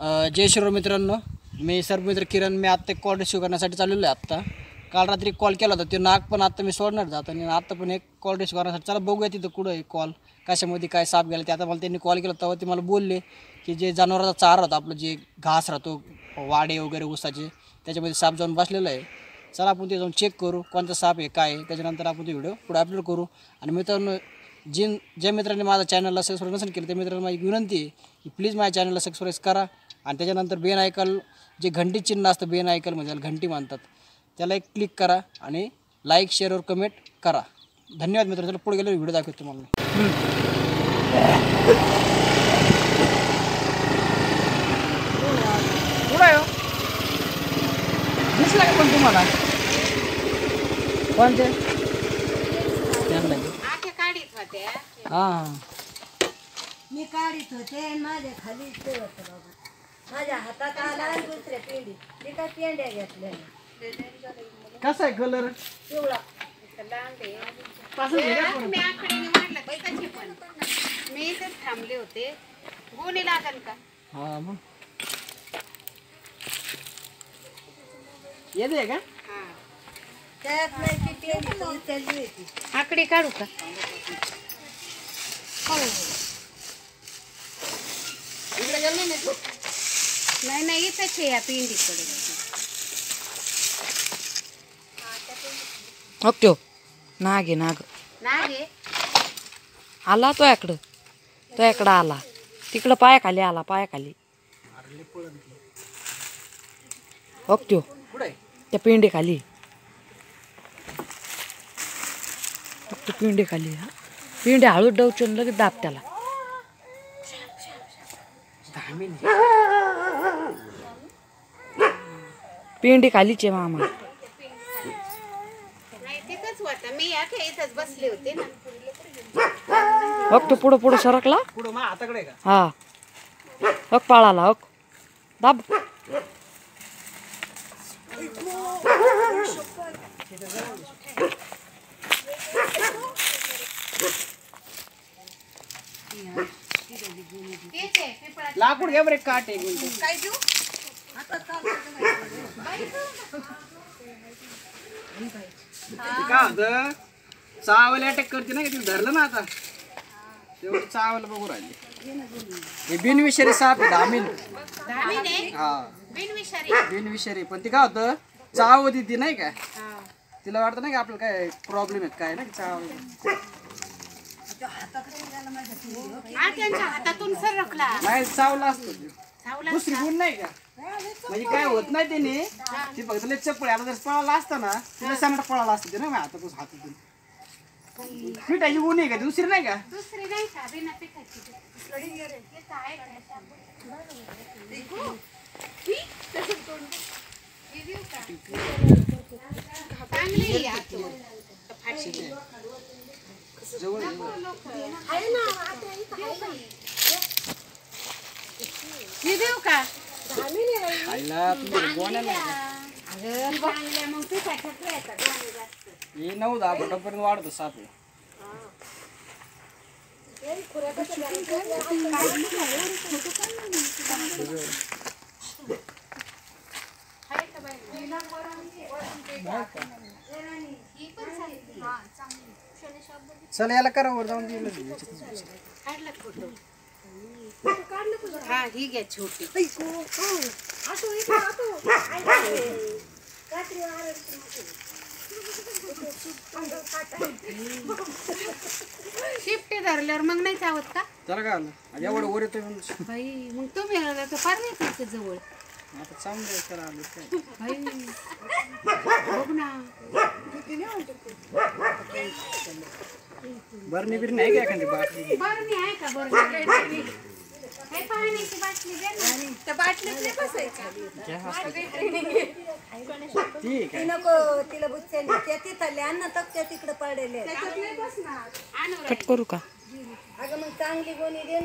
जय शिरो मित्रांनो. मी सर्वमित्र किरण मी आत्ता एक कॉल रिसिव्ह करण्यासाठी चाललेलो आहे आत्ता. काल रात्री कॉल केला होता ते नाग पण आत्ता मी सोडणार जात आणि आत्ता पण एक कॉल रिसिव्ह करण्यासाठी. चला बघूया तिथं कुठं आहे कॉल कशामध्ये काय साप गेला ते. आता मला त्यांनी कॉल केला तेव्हा ते मला बोलले की जे जनावराचा चारा होता आपलं जे घास राहतो वाडे वगैरे उसाचे त्याच्यामध्ये साप जाऊन बसलेला आहे. चला आपण ते जाऊन चेक करू कोणता साप आहे काय आहे. त्याच्यानंतर आपण ते व्हिडिओ पुढे अपलोड करू. आणि मित्रांनो जिन ज्या मित्रांनी माझ्या चॅनलला सबस्क्राईब नसेल केलं त्या मित्रांना माझी विनंती आहे की प्लीज माझ्या चॅनलला सबस्क्राईब करा. आणि त्याच्यानंतर बेन ऐकल जे घंटी चिन्ह असतं बेन ऐकल म्हणजे घंटी मानतात त्याला एक क्लिक करा आणि लाईक शेअर और कमेंट करा. धन्यवाद मित्रांनो. चला पुढे गेलो व्हिडिओ दाखवतो तुम्हाला? दिसला का पण तुम्हाला? कोणते? हां. मी काढीत होते आणि माझ्या खाली ते होतं बाबा. माझ्या हातात आला आणि दुसऱ्या पेंडी. मी काय पेंड्या घेतल्या कसा आहे कलर पिवळा. लांब आहे. तसंच आहे का? मी आकड्याने मांडलं पैसाची पण. मी इथेच थांबले होते. गोणी लागल का? हा मग. येते का? त्यात नाही ती पेंडी उचलली होती. आकडे काढू का? इकडे गेलो नाही तू नाही नाही इथंच आहे या पिंडीकडे. ओके नाग आहे नाग. नाही आला तो याकडं तो याकडं आला. तिकडं पायाखाली आला पायाखाली. ओके कुठे त्या पिंडी खाली फक्त पिंडी खाली हा. पिंडी हळू डवचून लगेच दाब त्याला. पिंडी खालीच मामा. नाही तिथंच होता. मी आख्या इथंच बसले होते ना. बघ तो पुढं पुढं सरकला? पुढं मा हाताकडे आहे का? हा. हक पाळाला हक. दाब. लाकूड घ्या बरं काट आहे काय होतं चावला अटॅक करते ना का तिला? धरलं ना आता. तेवढं चावायला बघू राहिले. हे बिनविषारी साप आहे धामीने. हा. बिनविषारी. पण ती काय होतं? चाव होती ती नाही का? तिला वाटतं ना की आपल्याला काय प्रॉब्लेम आहेत काय ना की चाव हातातून सरकला. नाही चावला असतो. चावला दुसरी गुण नाही का? म्हणजे काय होत नाही त्याने. ती फक्त लय चप्पल आता जर पळाला असता ना तिला सांगता पळाला असतं ते ना माझ्या हातातून हातातून पिठाची गुण आहे का? दुसरी नाही का? दुसरी नाही का? बिना पिठाची. आहे आहे. ही देऊ का? खायला गोण्या नाही गोणी जास्त. हे नऊ दहा फुटापर्यंत वाढतो साप हे. आहे का बाई? पण चांगली. चल याला करा वर जाऊन दिलं काढला फोटो हा ही घ्या छोटी शिफ्टी धरल्यावर मग नाही चावत का? त्याला काय आलं? एवढं वर येतोय म्हणून. बाई मग तुम्ही आता फार नाही तुमच्या जवळ. आता चांगलं त्याला आलं काय बाई बघ ना. बरणी बिरणी आहे का एखादी बाटली? बरं आहे का? बरं हे पाण्याची बाटली दे ना. ठीक ती नको तिला त्या तिथले अन्न तक त्या तिकडे पडलेले आणू कट करू का? अगं मग चांगली गोणी दे